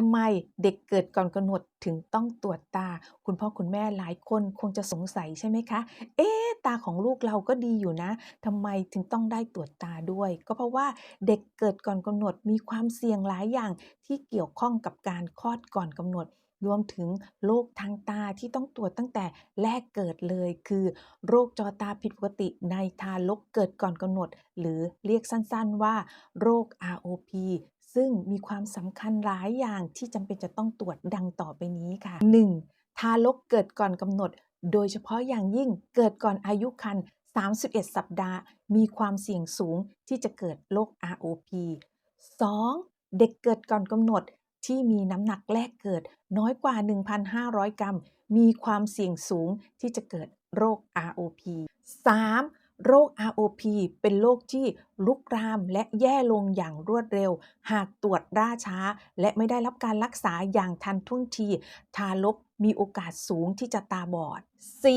ทำไมเด็กเกิดก่อนกำหนดถึงต้องตรวจตา คุณพ่อคุณแม่หลายคนคงจะสงสัยใช่ไหมคะ เอ๊ตาของลูกเราก็ดีอยู่นะทำไมถึงต้องได้ตรวจตาด้วย ก็เพราะว่าเด็กเกิดก่อนกำหนดมีความเสี่ยงหลายอย่างที่เกี่ยวข้องกับการคลอดก่อนกำหนดรวมถึงโรคทางตาที่ต้องตรวจตั้งแต่แรกเกิดเลย คือโรคจอตาผิดปกติในทารกเกิดก่อนกำหนด หรือเรียกสั้นๆว่า โรค ROP ซึ่งมีความสำคัญหลายอย่างที่จำเป็นจะต้องตรวจดังต่อไปนี้ค่ะ 1. ทารกเกิดก่อนกำหนด โดยเฉพาะอย่างยิ่งเกิดก่อนอายุครรภ์31 สัปดาห์ มีความเสี่ยงสูงที่จะเกิดโรค ROP 2. เด็กเกิดก่อนกำหนดที่มีน้ำหนักแรกเกิดน้อยกว่า 1,500 กรัม มีความเสี่ยงสูงที่จะเกิดโรค ROP 3. โรค ROP เป็นโรคที่ลุกรามและแย่ลงอย่างรวดเร็ว หากตรวจล่าช้า และไม่ได้รับการรักษาอย่างทันท่วงที ทารกมีโอกาสสูงที่จะตาบอด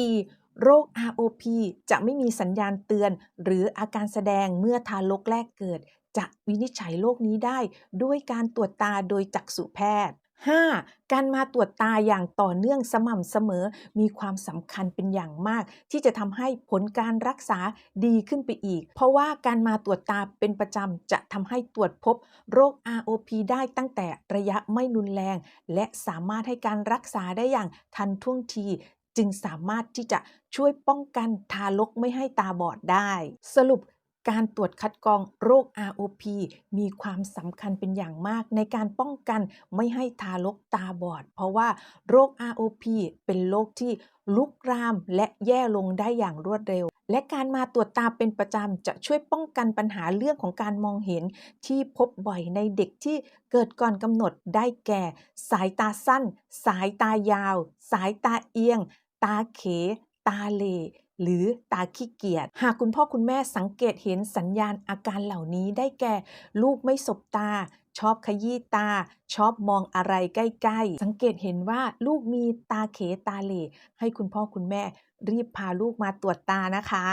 4. โรค ROP จะไม่มีสัญญาณเตือน หรืออาการแสดงเมื่อทารกแรกเกิด จะวินิจฉัยโรคนี้ได้ด้วยการตรวจตาโดยจักษุแพทย์ 5. การมาตรวจตาอย่างต่อเนื่องสม่ำเสมอ มีความสำคัญเป็นอย่างมาก ที่จะทำให้ผลการรักษาดีขึ้นไปอีก เพราะว่าการมาตรวจตาเป็นประจำจะทำให้ตรวจพบโรค ROP ได้ตั้งแต่ระยะไม่รุนแรง และสามารถให้การรักษาได้อย่างทันท่วงที จึงสามารถที่จะช่วยป้องกันทารกไม่ให้ตาบอดได้ สรุป การตรวจคัดกรองโรค ROP มีความสำคัญเป็นอย่างมาก ในการป้องกันไม่ให้ทารกตาบอด เพราะว่าโรค ROP เป็นโรคที่ลุกรามและแย่ลงได้อย่างรวดเร็ว และการมาตรวจตาเป็นประจำจะช่วยป้องกันปัญหาเรื่องของการมองเห็นที่พบบ่อยในเด็กที่เกิดก่อนกำหนดได้แก่ สายตาสั้น สายตายาว สายตาเอียง ตาเข ตาเหล หรือตาขี้เกียจ หากคุณพ่อคุณแม่สังเกตเห็นสัญญาณอาการเหล่านี้ได้แก่ ลูกไม่สบตา ชอบขยี้ตา ชอบมองอะไรใกล้ ๆ สังเกตเห็นว่าลูกมีตาเขตาเหลให้คุณพ่อคุณแม่รีบพาลูกมาตรวจตานะคะ